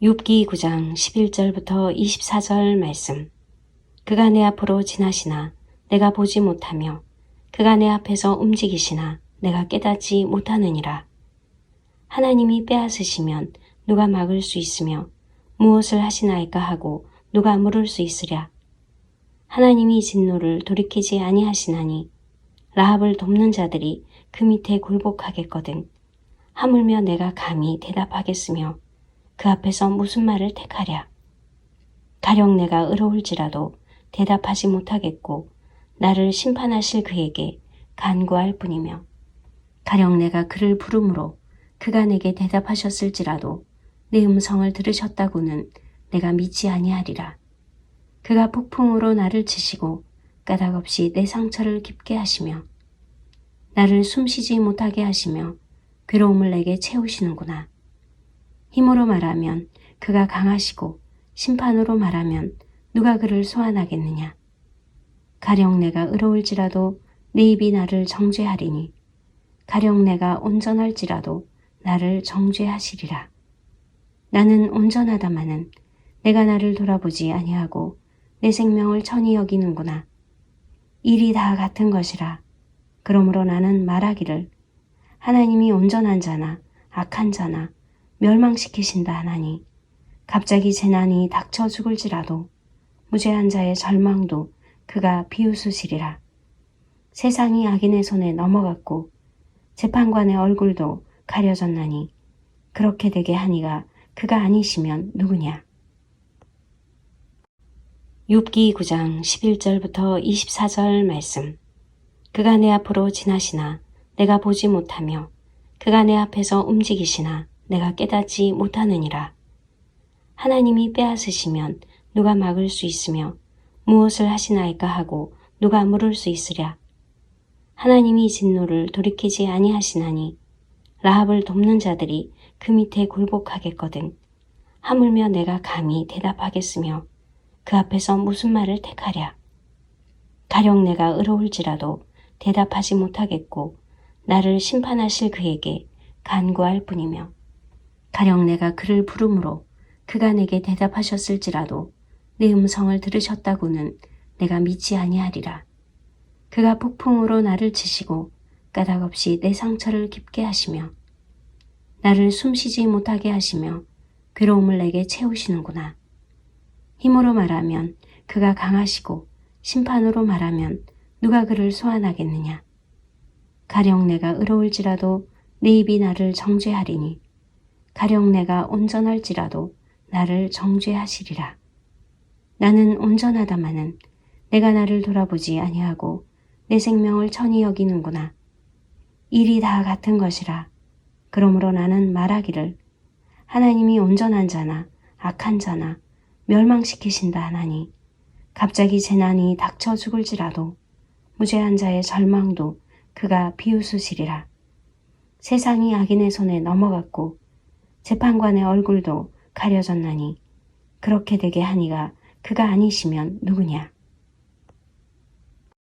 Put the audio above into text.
욥기 9장 11절부터 24절 말씀. 그가 내 앞으로 지나시나 내가 보지 못하며 그가 내 앞에서 움직이시나 내가 깨닫지 못하느니라. 하나님이 빼앗으시면 누가 막을 수 있으며 무엇을 하시나이까 하고 누가 물을 수 있으랴. 하나님이 진노를 돌이키지 아니하시나니 라합을 돕는 자들이 그 밑에 굴복하겠거든. 하물며 내가 감히 대답하겠으며 그 앞에서 무슨 말을 택하랴. 가령 내가 의로울지라도 대답하지 못하겠고 나를 심판하실 그에게 간구할 뿐이며 가령 내가 그를 부름으로 그가 내게 대답하셨을지라도 내 음성을 들으셨다고는 내가 믿지 아니하리라. 그가 폭풍으로 나를 치시고 까닭없이 내 상처를 깊게 하시며 나를 숨쉬지 못하게 하시며 괴로움을 내게 채우시는구나. 힘으로 말하면 그가 강하시고 심판으로 말하면 누가 그를 소환하겠느냐. 가령 내가 의로울지라도 내 입이 나를 정죄하리니 가령 내가 온전할지라도 나를 정죄하시리라. 나는 온전하다마는 내가 나를 돌아보지 아니하고 내 생명을 천히 여기는구나. 일이 다 같은 것이라. 그러므로 나는 말하기를 하나님이 온전한 자나 악한 자나 멸망시키신다 하나니 갑자기 재난이 닥쳐 죽을지라도 무죄한 자의 절망도 그가 비웃으시리라. 세상이 악인의 손에 넘어갔고 재판관의 얼굴도 가려졌나니 그렇게 되게 하니가 그가 아니시면 누구냐. 욥기 9장 11절부터 24절 말씀. 그가 내 앞으로 지나시나 내가 보지 못하며 그가 내 앞에서 움직이시나 내가 깨닫지 못하느니라. 하나님이 빼앗으시면 누가 막을 수 있으며 무엇을 하시나이까 하고 누가 물을 수 있으랴. 하나님이 진노를 돌이키지 아니하시나니 라합을 돕는 자들이 그 밑에 굴복하겠거든. 하물며 내가 감히 대답하겠으며 그 앞에서 무슨 말을 택하랴. 가령 내가 의로울지라도 대답하지 못하겠고 나를 심판하실 그에게 간구할 뿐이며 가령 내가 그를 부름으로 그가 내게 대답하셨을지라도 내 음성을 들으셨다고는 내가 믿지 아니하리라. 그가 폭풍으로 나를 치시고 까닭없이 내 상처를 깊게 하시며 나를 숨쉬지 못하게 하시며 괴로움을 내게 채우시는구나. 힘으로 말하면 그가 강하시고 심판으로 말하면 누가 그를 소환하겠느냐. 가령 내가 의로울지라도 내 입이 나를 정죄하리니 가령 내가 온전할지라도 나를 정죄하시리라. 나는 온전하다마는 내가 나를 돌아보지 아니하고 내 생명을 천히 여기는구나. 일이 다 같은 것이라. 그러므로 나는 말하기를 하나님이 온전한 자나 악한 자나 멸망시키신다 하나니 갑자기 재난이 닥쳐 죽을지라도 무죄한 자의 절망도 그가 비웃으시리라. 세상이 악인의 손에 넘어갔고 재판관의 얼굴도 가려졌나니 그렇게 되게 하니가 그가 아니시면 누구냐.